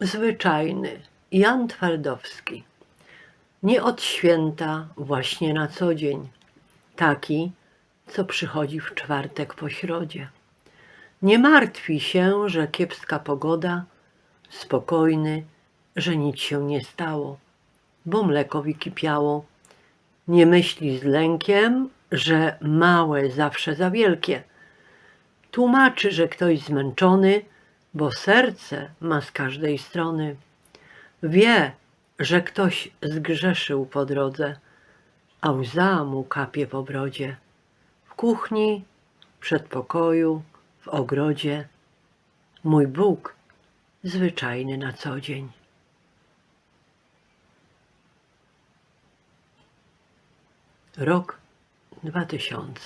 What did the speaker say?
zwyczajny Jan Twardowski. Nie od święta, właśnie na co dzień. Taki, co przychodzi w czwartek po środzie. Nie martwi się, że kiepska pogoda, spokojny, że nic się nie stało, bo mleko wykipiało. Nie myśli z lękiem, że małe zawsze za wielkie. Tłumaczy, że ktoś zmęczony, bo serce ma z każdej strony. Wie, że ktoś zgrzeszył po drodze, a łza mu kapie po brodzie. W kuchni, w przedpokoju, w ogrodzie. Mój Bóg zwyczajny na co dzień. Rok 2000.